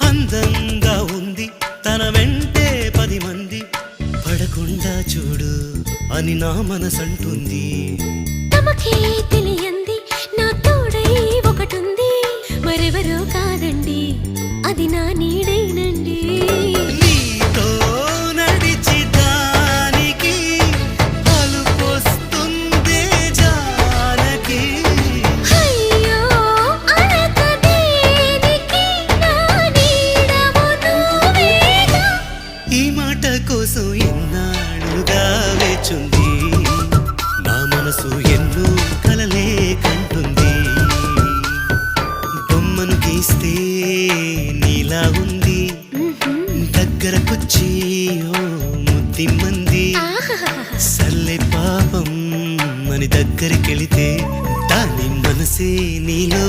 అందంగా ఉంది. తన వెంటే పది మంది. పడకుండా చూడు అని నా మనసంటుంది. తమకే తెలియంది నా తోడై ఒకటుంది. మరెవరో కాదండి అది నా నీడైనండి. కోసం ఎన్నాళ్ళుగా వేచుంది? నా మనసు ఎన్నో కలలే కంటుంది. బొమ్మను గీస్తే నీలా ఉంది. దగ్గరకొచ్చి ఓ ముద్దిమ్మంది సల్లే పాపం అని దగ్గరికెళితే దాని మనసే నీలో